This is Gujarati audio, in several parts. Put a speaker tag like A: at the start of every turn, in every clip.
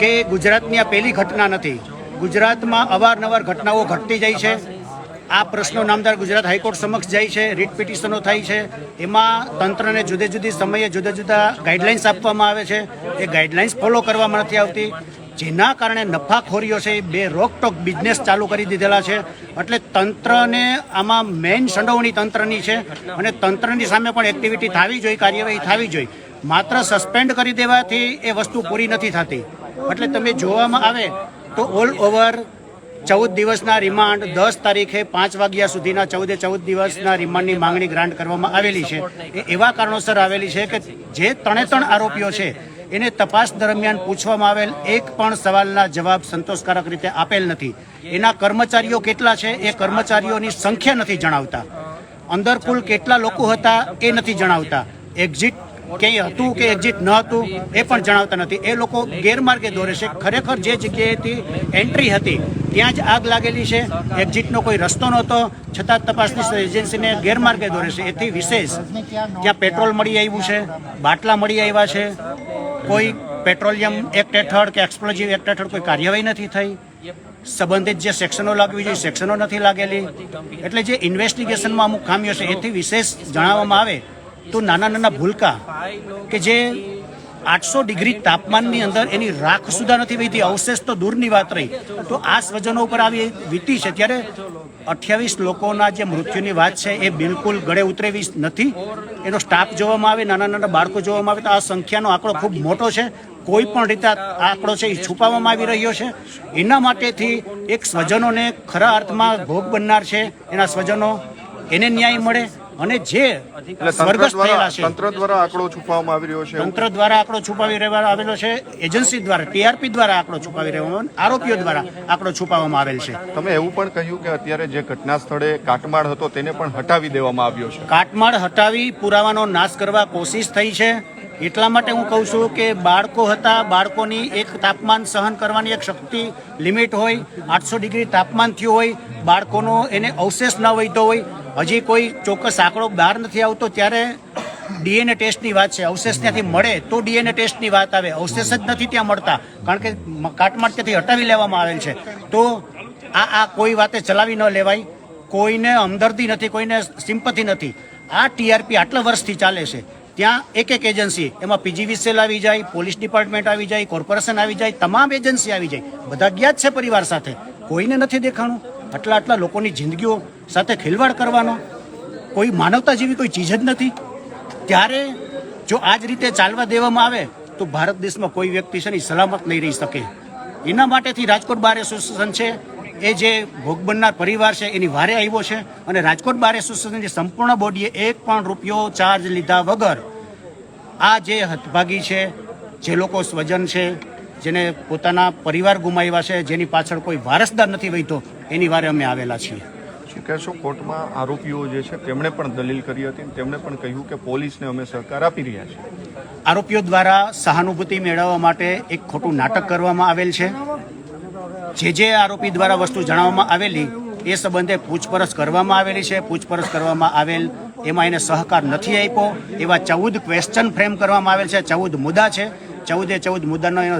A: કે ગુજરાતની આ પહેલી ઘટના નથી. ગુજરાતમાં અવારનવાર ઘટનાઓ ઘટતી જાય છે. આ પ્રશ્નો નામદાર ગુજરાત હાઈકોર્ટ સમક્ષ જાય છે. રીટ પિટિશનો થાય છે. એમાં તંત્રને જુદે જુદી સમયે જુદા જુદા ગાઈડલાઇન્સ આપવામાં આવે છે. એ ગાઈડલાઇન્સ ફોલો કરવામાં નથી આવતી. જેના કારણે નફાખોરીઓ છે, એ બે રોકટોક બિઝનેસ ચાલુ કરી દીધેલા છે. એટલે તંત્રને આમાં મેઇન સંડોવણી તંત્રની છે અને તંત્રની સામે પણ એક્ટિવિટી થવી જોઈએ, કાર્યવાહી થવી જોઈએ. માત્ર સસ્પેન્ડ કરી દેવાથી એ વસ્તુ પૂરી નથી થતી. એટલે તમે જોવામાં આવે તો ઓલ ઓવર ચૌદ દિવસના રિમાન્ડ દસ તારીખે પાંચ વાગ્યા સુધીના ચૌદે ચૌદ દિવસના રિમાન્ડની માંગણી ગ્રાન્ટ કરવામાં આવેલી છે. એ એવા કારણોસર આવેલી છે કે જે ત્રણે ત્રણ આરોપીઓ છે, એને તપાસ દરમિયાન પૂછવામાં આવેલ એક પણ સવાલના જવાબ સંતોષકારક રીતે આપેલ નથી. એના કર્મચારીઓ કેટલા છે એ કર્મચારીઓની સંખ્યા નથી જણાવતા. અંદર કુલ કેટલા લોકો હતા એ નથી જણાવતા. એક્ઝિટ ક્યાંય હતું કે એક્ઝિટ ન હતું, એ પણ જણાવતા નથી. એ લોકો ગેરમાર્ગે દોરે છે. ખરેખર જે જગ્યાએથી એન્ટ્રી હતી, ત્યાં જ આગ લાગેલી છે. એક્ઝિટનો કોઈ રસ્તો નહોતો. છતાં તપાસની એજન્સીને ગેરમાર્ગે દોરે છે. એથી વિશેષ ત્યાં પેટ્રોલ મળી આવ્યું છે, બાટલા મળી આવ્યા છે. કોઈ પેટ્રોલિયમ એક્ટ હેઠળ કે એક્સપ્લોઝિવ એક્ટ હેઠળ કોઈ કાર્યવાહી નથી થઈ. સંબંધિત જે સેક્શનો લાગવી જોઈએ સેક્શનો નથી લાગેલી. એટલે જે ઇન્વેસ્ટિગેશનમાં અમુક ખામીઓ છે, એથી વિશેષ જણાવવામાં આવે તો નાના નાના ભૂલકા કે જે આઠસો ડિગ્રી તાપમાનની અંદર એની રાખ સુધા નથી વીતી અવશેષ તો દૂરની વાત રહી. તો આ સ્વજનો ઉપર આવી વીતી છે. ત્યારે અઠ્યાવીસ લોકોના જે મૃત્યુની વાત છે એ બિલકુલ ગળે ઉતરેવી નથી. એનો સ્ટાફ જોવામાં આવે, નાના નાના બાળકો જોવામાં આવે, તો આ સંખ્યાનો આંકડો ખૂબ મોટો છે. કોઈ પણ રીતે આ આંકડો છે એ છુપાવવામાં આવી રહ્યો છે. એના માટેથી એક સ્વજનોને ખરા અર્થમાં ભોગ બનનાર છે. એના સ્વજનો એને ન્યાય મળે અને જે સ્વર્ગસ્થ
B: દ્વારા
A: થયેલા છે.
B: તંત્ર દ્વારા આંકડો છુપાવવામાં આવી રહ્યો છે?
A: તંત્ર દ્વારા આંકડો છુપાવી રહેવામાં આવેલો છે. એજન્સી દ્વારા ટીઆરપી દ્વારા આંકડો છુપાવી રહેવામાં આરોપીઓ દ્વારા આંકડો છુપાવવામાં આવેલ છે.
B: તમે એવું પણ કહ્યું કે અત્યારે જે ઘટના સ્થળે કાટમાળ હતો તેને પણ હટાવી દેવામાં આવ્યો છે.
A: કાટમાળ હટાવી પુરાવાનો નાશ કરવા કોશિશ થઈ છે. એટલા માટે હું કહું છું કે બાળકો હતા બાળકોની એક તાપમાન સહન કરવાની એક શક્તિ લિમિટ હોય. આઠસો ડિગ્રી તાપમાન થયું હોય. બાળકોનો એને અવશેષ ન વહીતો હોય. હજી કોઈ ચોક્કસ આંકડો બહાર નથી આવતો, ત્યારે ડીએનએ ટેસ્ટની વાત છે. અવશેષ ત્યાંથી મળે તો ડીએનએ ટેસ્ટની વાત આવે. અવશેષ જ નથી ત્યાં મળતા, કારણ કે કાટમાટ ત્યાંથી હટાવી લેવામાં આવેલ છે. તો આ આ કોઈ વાતે ચલાવી ન લેવાય. કોઈને હમદર્દી નથી, કોઈને સિમ્પથી નથી. આ ટીઆરપી આટલા વર્ષથી ચાલે છે. ત્યાં એક એક એજન્સી, એમાં પીજીવીસીએલ આવી જાય, પોલીસ ડિપાર્ટમેન્ટ આવી જાય, કોર્પોરેશન આવી જાય, તમામ એજન્સી આવી જાય. બધા ગયા જ છે પરિવાર સાથે. કોઈને નથી દેખાણું. આટલા આટલા લોકોની જિંદગીઓ સાથે ખેલવાડ કરવાનો કોઈ માનવતા જેવી કોઈ ચીજ જ નથી. ત્યારે જો આ જ રીતે ચાલવા દેવામાં આવે, તો ભારત દેશમાં કોઈ વ્યક્તિ છે ને સલામત નહીં રહી શકે. એના માટેથી રાજકોટ બાર એસોસિએશન છે, એ જે ભોગ બનનાર પરિવાર છે, એની વારે આવ્યો છે અને રાજકોટ બાર એસોસિએશનની સંપૂર્ણ બોડીએ એક પણ રૂપિયો ચાર્જ લીધા વગર આ જે હતભાગી છે, જે લોકો સ્વજન છે, જેને પોતાના પરિવાર ગુમાવ્યા છે, જેની પાછળ કોઈ વારસદાર નથી વહીતો એની વારે અમે આવેલા છીએ.
B: શું કહેશો કોર્ટમાં આરોપીઓ જે છે તેમણે પણ દલીલ કરી હતી તેમણે પણ કહ્યું કે પોલીસને અમે સહકાર આપી રહ્યા છીએ.
A: આરોપીઓ દ્વારા સહાનુભૂતિ મેળવવા માટે એક ખોટું નાટક કરવામાં આવેલ છે. જે જે આરોપી દ્વારા વસ્તુ જણાવવામાં આવેલી એ સંબંધે પૂછપરછ કરવામાં આવેલી છે. પૂછપરછ કરવામાં આવેલ એમાં એને સહકાર નથી આપ્યો. એવા ચૌદ ક્વેશ્ચન ફ્રેમ કરવામાં આવેલ છે. ચૌદ મુદ્દા છે. ચૌદે ચૌદ મુદ્દાનો એનો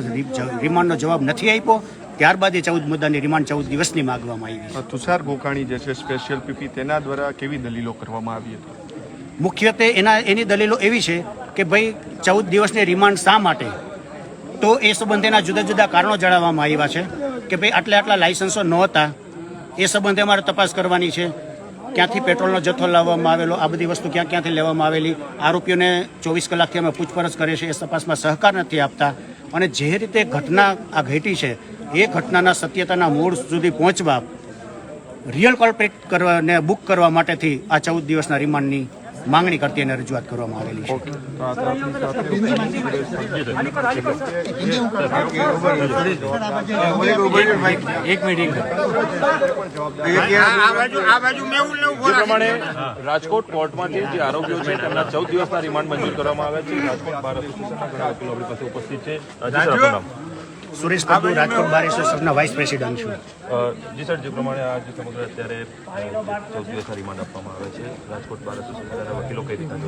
A: રિમાન્ડનો જવાબ નથી આપ્યો. ત્યારબાદ એ ચૌદ મુદ્દાની રિમાન્ડ ચૌદ દિવસની માગવામાં આવી
B: તુષાર ગોકાણી જે છે સ્પેશિયલ પીપી તેના દ્વારા કેવી દલીલો કરવામાં આવી હતી?
A: મુખ્યત્વે એના એની દલીલો એવી છે કે ભાઈ ચૌદ દિવસની રિમાન્ડ શા માટે? તો એ સંબંધેના જુદા જુદા કારણો જણાવવામાં આવ્યા છે કે ભાઈ આટલા આટલા લાયસન્સો નહોતા. એ સંબંધે અમારે તપાસ કરવાની છે. ક્યાંથી પેટ્રોલનો જથ્થો લાવવામાં આવેલો આ બધી વસ્તુ ક્યાં ક્યાંથી લેવામાં આવેલી આરોપીઓને ચોવીસ કલાકથી અમે પૂછપરછ કરીએ છીએ એ તપાસમાં સહકાર નથી આપતા. અને જે રીતે ઘટના આ ઘટી છે, એ ઘટનાના સત્યતાના મૂળ સુધી પહોંચવા રિયલ કોલ્પ્રેટ કરવાને બુક કરવા માટેથી આ ચૌદ દિવસના રિમાન્ડની માંગણી કરતી અને રજૂઆત કરવામાં આવેલી છે.
B: ઓકે. તો આ તરફની સાથે
C: એક મિનિટ
D: જે પ્રમાણે રાજકોટ કોર્ટમાંથી જે આરોપીઓ છે તેમના ચૌદ દિવસના રિમાન્ડ મંજૂર કરવામાં આવ્યા છે. રાજકોટ બાર એસોસિએશનના ઘણા વકીલો આપણી પાસે ઉપસ્થિત છે.
A: સુરેશ પ્રભુ રાજકોટ બાર એસોસિએશનના વાઇસ પ્રેસિડન્ટ છું.
D: જી સર, જે પ્રમાણે આ જે સમગ્ર અત્યારે ચૌદ દિવસ રિમાન્ડ આપવામાં આવે છે, રાજકોટ બાર એસોસિએશન વકીલો કઈ જોઈ